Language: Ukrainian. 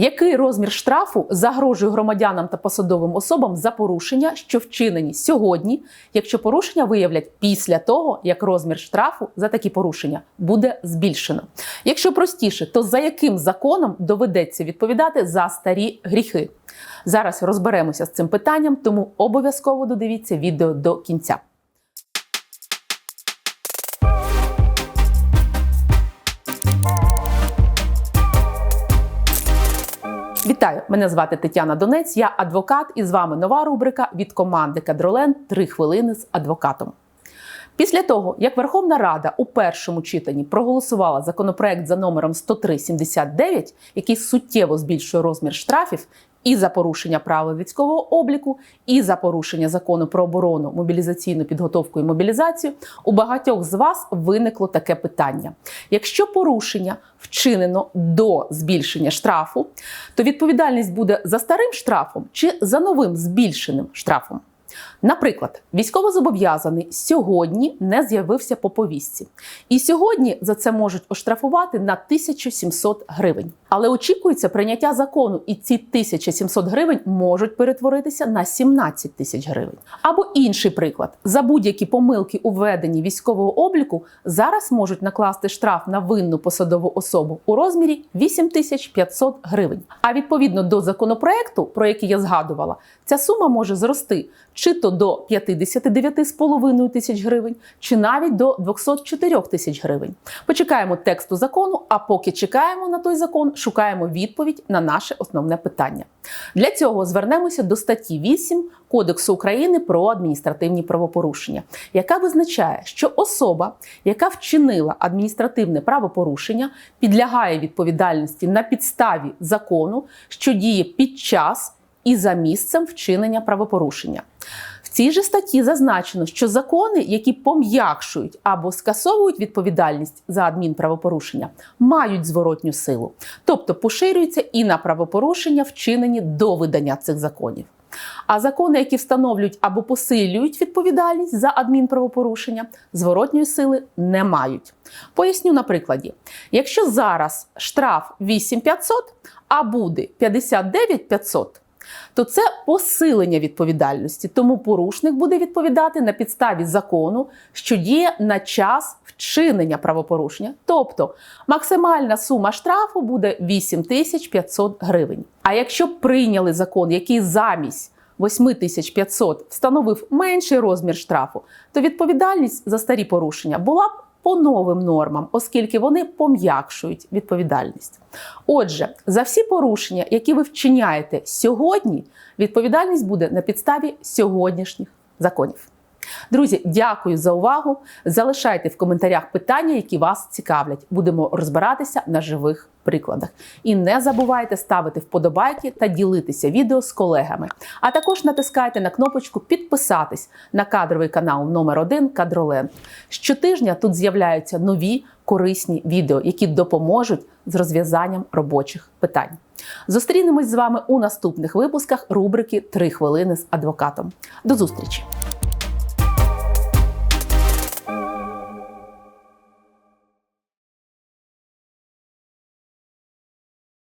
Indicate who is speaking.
Speaker 1: Який розмір штрафу загрожує громадянам та посадовим особам за порушення, що вчинені сьогодні, якщо порушення виявлять після того, як розмір штрафу за такі порушення буде збільшено? Якщо простіше, то за яким законом доведеться відповідати за старі гріхи? Зараз розберемося з цим питанням, тому обов'язково додивіться відео до кінця. Вітаю! Мене звати Тетяна Донець. Я адвокат, і з вами нова рубрика від команди Кадролен Три хвилини з адвокатом. Після того, як Верховна Рада у першому читанні проголосувала законопроект за номером 10379, який суттєво збільшує розмір штрафів і за порушення правил військового обліку, і за порушення закону про оборону, мобілізаційну підготовку і мобілізацію, у багатьох з вас виникло таке питання: якщо порушення вчинено до збільшення штрафу, то відповідальність буде за старим штрафом чи за новим збільшеним штрафом? Наприклад, військовозобов'язаний сьогодні не з'явився по повістці, і сьогодні за це можуть оштрафувати на 1700 гривень. Але очікується прийняття закону, і ці 1700 гривень можуть перетворитися на 17 тисяч гривень. Або інший приклад: за будь-які помилки у веденні військового обліку зараз можуть накласти штраф на винну посадову особу у розмірі 8500 гривень. А відповідно до законопроекту, про який я згадувала, ця сума може зрости чи то до 59,5 тисяч гривень, чи навіть до 204 тисяч гривень. Почекаємо тексту закону, а поки чекаємо на той закон, шукаємо відповідь на наше основне питання. Для цього звернемося до статті 8 Кодексу України про адміністративні правопорушення, яка визначає, що особа, яка вчинила адміністративне правопорушення, підлягає відповідальності на підставі закону, що діє під час і за місцем вчинення правопорушення. Цій же статті зазначено, що закони, які пом'якшують або скасовують відповідальність за адмінправопорушення, мають зворотню силу, тобто поширюються і на правопорушення, вчинені до видання цих законів. А закони, які встановлюють або посилюють відповідальність за адмінправопорушення, зворотньої сили не мають. Поясню на прикладі: якщо зараз штраф 8500, а буде 59500, то це посилення відповідальності. Тому порушник буде відповідати на підставі закону, що діє на час вчинення правопорушення. Тобто максимальна сума штрафу буде 8500 гривень. А якщо прийняли закон, який замість 8500 встановив менший розмір штрафу, то відповідальність за старі порушення була б по новим нормам, оскільки вони пом'якшують відповідальність. Отже, за всі порушення, які ви вчиняєте сьогодні, відповідальність буде на підставі сьогоднішніх законів. Друзі, дякую за увагу. Залишайте в коментарях питання, які вас цікавлять. Будемо розбиратися на живих прикладах. І не забувайте ставити вподобайки та ділитися відео з колегами. А також натискайте на кнопочку підписатись на кадровий канал номер 1 Кадроленд. Щотижня тут з'являються нові корисні відео, які допоможуть з розв'язанням робочих питань. Зустрінемось з вами у наступних випусках рубрики «3 хвилини з адвокатом. До зустрічі!